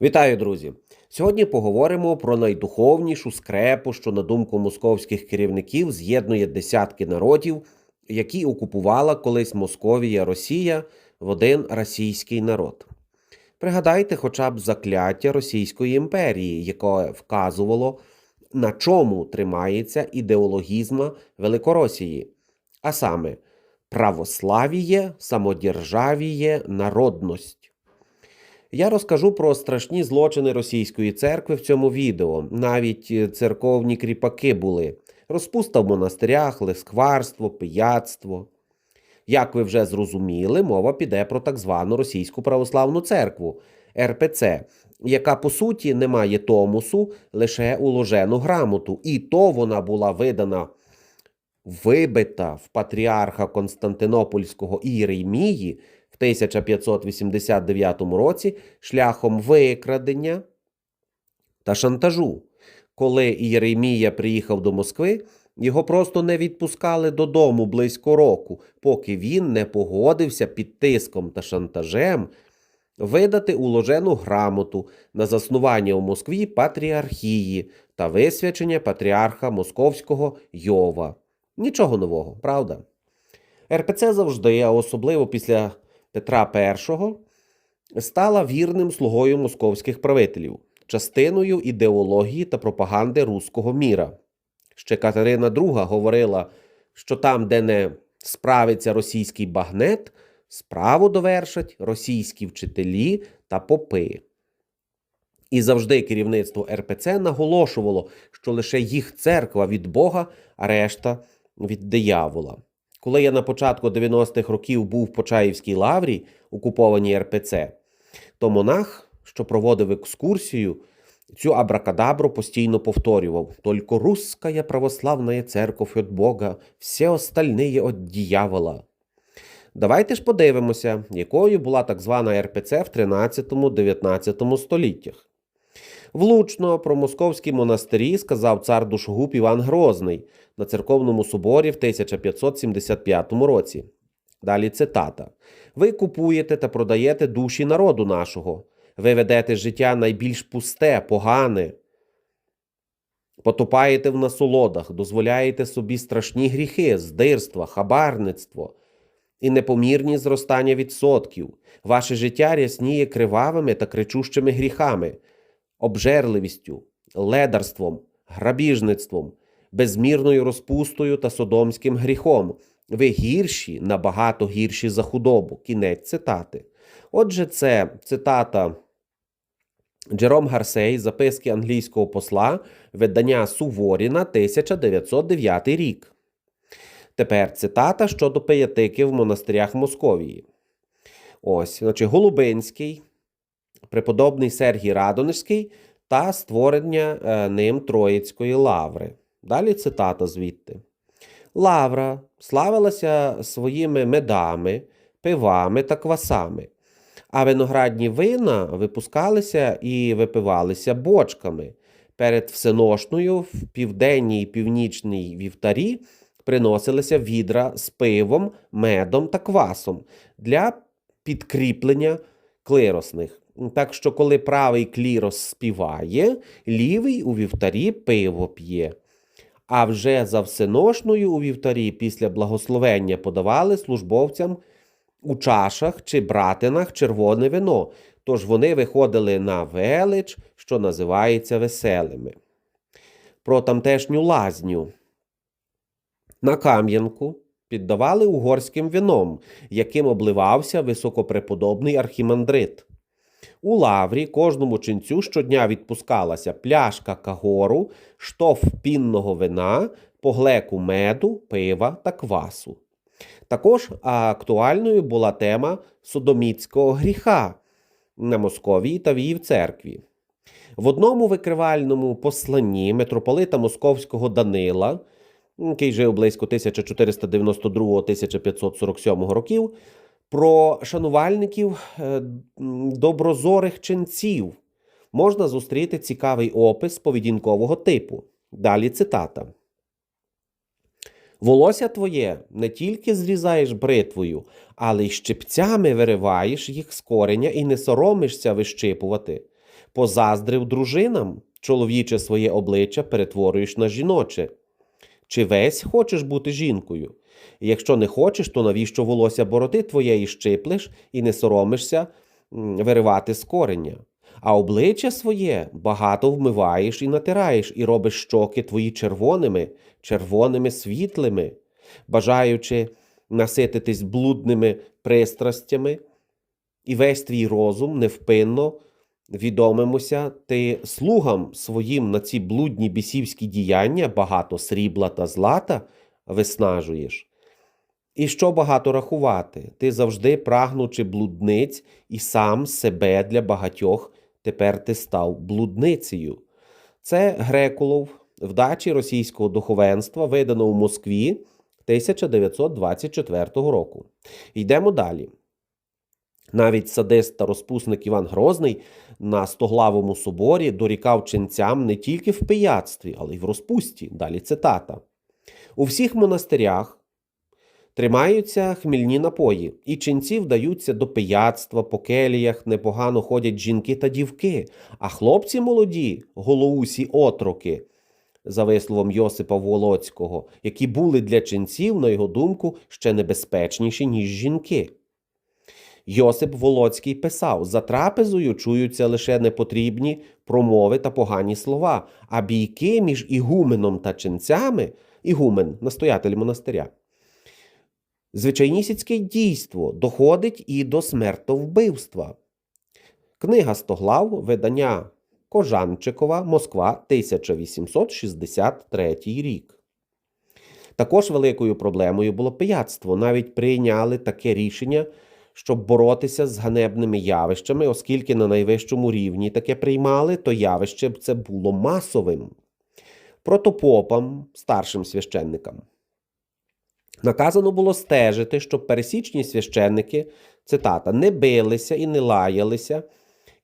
Вітаю, друзі! Сьогодні поговоримо про найдуховнішу скрепу, що, на думку московських керівників, з'єднує десятки народів, які окупувала колись Московія Росія в один російський народ. Пригадайте хоча б закляття Російської імперії, яке вказувало, на чому тримається ідеологізма Великоросії, а саме православіє, самодержавіє, народність. Я розкажу про страшні злочини російської церкви в цьому відео. Навіть е, церковні кріпаки були. Розпуста в монастирях, лискварство, пияцтво. Як ви вже зрозуміли, мова піде про так звану Російську православну церкву РПЦ, яка по суті не має томусу, лише уложену грамоту. І то вона була видана, вибита в патріарха Константинопольського Ієремії в 1589 році шляхом викрадення та шантажу. Коли Єремія приїхав до Москви, його просто не відпускали додому близько року, поки він не погодився під тиском та шантажем видати уложену грамоту на заснування у Москві патріархії та висвячення патріарха Московського Йова. Нічого нового, правда? РПЦ завжди, а особливо після Петра І, стала вірним слугою московських правителів, частиною ідеології та пропаганди руського міра. Ще Катерина II говорила, що там, де не справиться російський багнет, справу довершать російські вчителі та попи. І завжди керівництво РПЦ наголошувало, що лише їх церква від Бога, а решта від диявола. Коли я на початку 90-х років був в Почаївській лаврі, окупованій РПЦ, то монах, що проводив екскурсію, цю абракадабру постійно повторював: «Только русская православная церковь від Бога, все остальные от дьявола». Давайте ж подивимося, якою була так звана РПЦ в 13-19 століттях. Влучно про московські монастирі сказав цар душогуб Іван Грозний на церковному соборі в 1575 році. Далі цитата: Ви купуєте та продаєте душі народу нашого, ви ведете життя найбільш пусте, погане, потопаєте в насолодах, дозволяєте собі страшні гріхи, здирства, хабарництво і непомірні зростання відсотків. Ваше життя рясніє кривавими та кричущими гріхами обжерливістю, ледарством, грабіжництвом, безмірною розпустою та содомським гріхом. Ви гірші, набагато гірші за худобу. Кінець цитати. Отже, це цитата Джером Гарсей, записки англійського посла, видання Суворіна, 1909 рік. Тепер цитата щодо пиятики в монастирях Московії. Ось, значить, Голубинський, преподобний Сергій Радонежський та створення е, ним Троїцької лаври. Далі цитата звідти. Лавра славилася своїми медами, пивами та квасами, а виноградні вина випускалися і випивалися бочками. Перед всеношною в південній і північній вівтарі приносилися відра з пивом, медом та квасом для підкріплення клиросних. Так що, коли правий клірос співає, лівий у вівтарі пиво п'є. А вже за всеношною у вівтарі після благословення подавали службовцям у чашах чи братинах червоне вино, тож вони виходили на велич, що називається веселими. Про тамтешню лазню. На Кам'янку піддавали угорським вином, яким обливався високопреподобний архімандрит. У лаврі кожному ченцю щодня відпускалася пляшка кагору, штоф пінного вина, поглеку меду, пива та квасу. Також актуальною була тема содоміцького гріха на Московії та в її церкві. В одному викривальному посланні митрополита Московського Данила, який жив близько 1492-1547 років, про шанувальників е, доброзорих ченців можна зустріти цікавий опис поведінкового типу. Далі цитата. Волосся твоє не тільки зрізаєш бритвою, але й щипцями вириваєш їх з кореня і не соромишся вищипувати. Позаздрив дружинам, чоловіче своє обличчя перетворюєш на жіноче. Чи весь хочеш бути жінкою? Якщо не хочеш, то навіщо волосся бороти твоєї щиплеш і не соромишся виривати з кореня? А обличчя своє багато вмиваєш і натираєш, і робиш щоки твої червоними, червоними світлими, бажаючи насититись блудними пристрастями, і весь твій розум невпинно відомимося ти слугам своїм на ці блудні бісівські діяння багато срібла та злата виснажуєш. І що багато рахувати, ти завжди прагнучи блудниць, і сам себе для багатьох тепер ти став блудницею. Це Грекулов в дачі російського духовенства, видано у Москві 1924 року. Йдемо далі. Навіть садист та розпусник Іван Грозний на Стоглавому соборі дорікав ченцям не тільки в пияцтві, але й в розпусті. Далі цитата. У всіх монастирях тримаються хмільні напої, і ченці вдаються до пияцтва, по келіях непогано ходять жінки та дівки, а хлопці молоді, голоусі отроки, за висловом Йосипа Волоцького, які були для ченців, на його думку, ще небезпечніші, ніж жінки. Йосип Волоцький писав: за трапезою чуються лише непотрібні промови та погані слова, а бійки між ігуменом та ченцями, ігумен, настоятель монастиря. Звичайнісіцьке дійство доходить і до смертовбивства. Книга Стоглав, видання Кожанчикова, Москва, 1863 рік. Також великою проблемою було пияцтво. Навіть прийняли таке рішення, щоб боротися з ганебними явищами, оскільки на найвищому рівні таке приймали, то явище б це було масовим. Протопопам, старшим священникам. Наказано було стежити, щоб пересічні священники, цитата, не билися і не лаялися,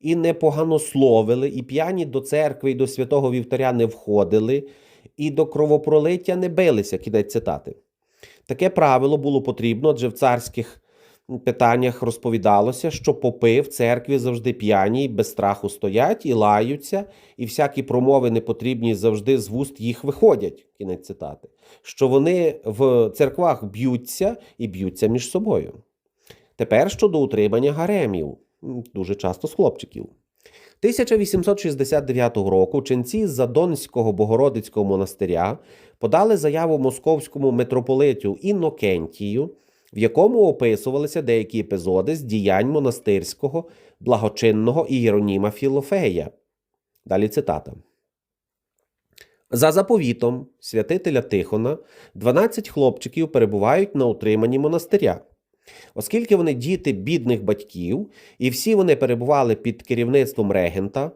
і не поганословили, і п'яні до церкви і до святого вівтаря не входили, і до кровопролиття не билися. Кінець цитати. Таке правило було потрібно, адже в царських питаннях розповідалося, що попи в церкві завжди п'яні, без страху стоять і лаються, і всякі промови непотрібні завжди з вуст їх виходять. Кінець цитати. Що вони в церквах б'ються і б'ються між собою. Тепер щодо утримання гаремів, дуже часто з хлопчиків. 1869 року ченці з Задонського Богородицького монастиря подали заяву московському митрополитю Інокентію, в якому описувалися деякі епізоди з діянь монастирського благочинного Ієроніма Філофея. Далі цитата. За заповітом святителя Тихона 12 хлопчиків перебувають на утриманні монастиря. Оскільки вони діти бідних батьків, і всі вони перебували під керівництвом регента,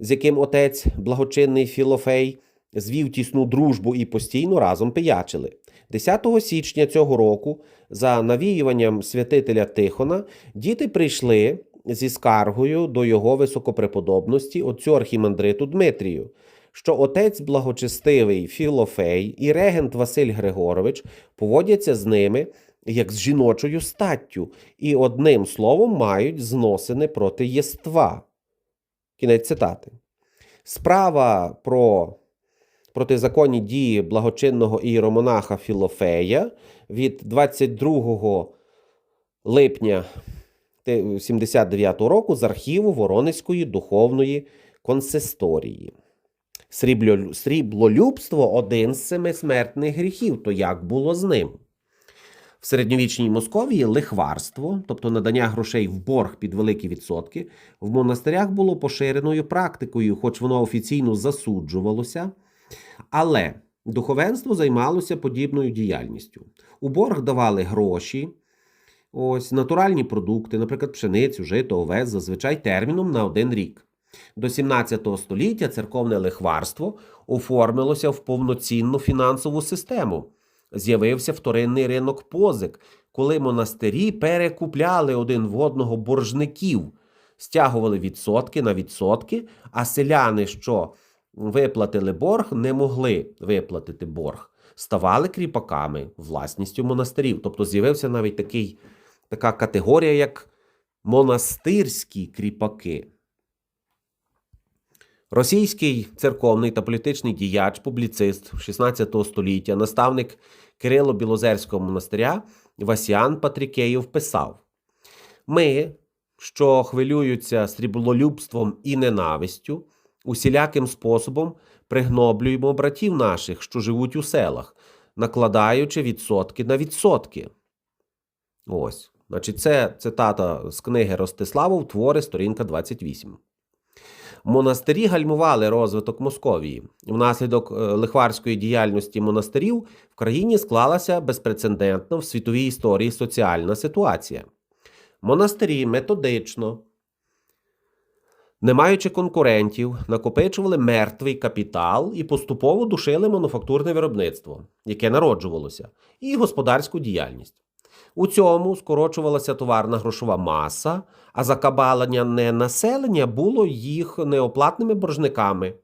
з яким отець благочинний Філофей звів тісну дружбу і постійно разом пиячили. 10 січня цього року, за навіюванням святителя Тихона, діти прийшли зі скаргою до його високопреподобності отцю архімандриту Дмитрію, що отець благочестивий Філофей і регент Василь Григорович поводяться з ними як з жіночою статтю, і одним словом мають зносини проти єства. Кінець цитати. Справа про протизаконні дії благочинного ієромонаха Філофея від 22 липня 79 року з архіву Воронезької духовної консисторії. Сріблолюбство один з семи смертних гріхів. То як було з ним? В середньовічній Московії лихварство, тобто надання грошей в борг під великі відсотки, в монастирях було поширеною практикою, хоч воно офіційно засуджувалося. Але духовенство займалося подібною діяльністю. У борг давали гроші, ось натуральні продукти, наприклад, пшеницю, жито, овес, зазвичай терміном на один рік. До 17 століття церковне лихварство оформилося в повноцінну фінансову систему. З'явився вторинний ринок позик, коли монастирі перекупляли один в одного боржників, стягували відсотки на відсотки, а селяни, що виплатили борг, не могли виплатити борг, ставали кріпаками власністю монастирів. Тобто з'явився навіть такий, така категорія, як монастирські кріпаки. Російський церковний та політичний діяч, публіцист 16 століття, наставник Кирило Білозерського монастиря Васян Патрікеєв писав: Ми, що хвилюються сріблолюбством і ненавистю, усіляким способом пригноблюємо братів наших, що живуть у селах, накладаючи відсотки на відсотки. Ось. Значить, це цитата з книги Ростиславов, твори, сторінка 28. Монастирі гальмували розвиток Московії. Внаслідок е, лихварської діяльності монастирів в країні склалася безпрецедентна в світовій історії соціальна ситуація. Монастирі методично, не маючи конкурентів, накопичували мертвий капітал і поступово душили мануфактурне виробництво, яке народжувалося, і господарську діяльність. У цьому скорочувалася товарна грошова маса, а закабалення населення було їх неоплатними боржниками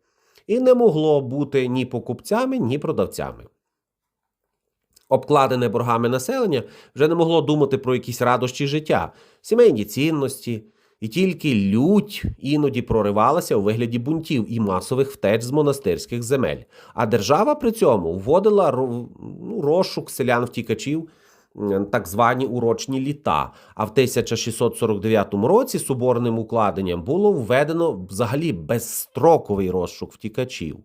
і не могло бути ні покупцями, ні продавцями. Обкладене боргами населення вже не могло думати про якісь радощі життя, сімейні цінності, і тільки лють іноді проривалася у вигляді бунтів і масових втеч з монастирських земель. А держава при цьому вводила ну, розшук селян-втікачів так звані урочні літа. А в 1649 році соборним укладенням було введено взагалі безстроковий розшук втікачів.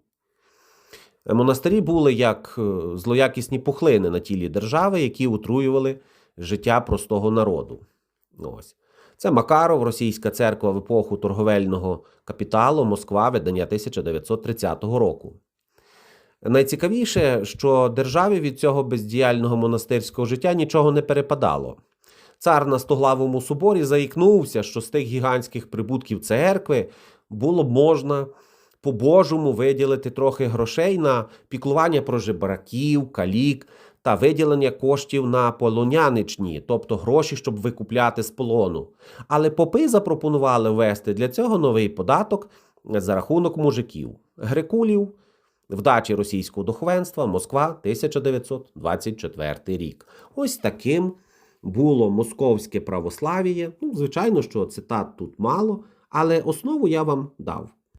Монастирі були як е, злоякісні пухлини на тілі держави, які отруювали життя простого народу. Ось. Це Макаров, Російська церква в епоху торговельного капіталу, Москва, видання 1930 року. Найцікавіше, що державі від цього бездіяльного монастирського життя нічого не перепадало. Цар на стоглавому соборі заікнувся, що з тих гігантських прибутків церкви було б можна по-божому виділити трохи грошей на піклування про жебраків, калік та виділення коштів на полоняничні, тобто гроші, щоб викупляти з полону. Але попи запропонували ввести для цього новий податок за рахунок мужиків, грекулів, вдачі російського духовенства, Москва, 1924 рік. Ось таким було московське православ'я. Ну, звичайно, що цитат тут мало, але основу я вам дав.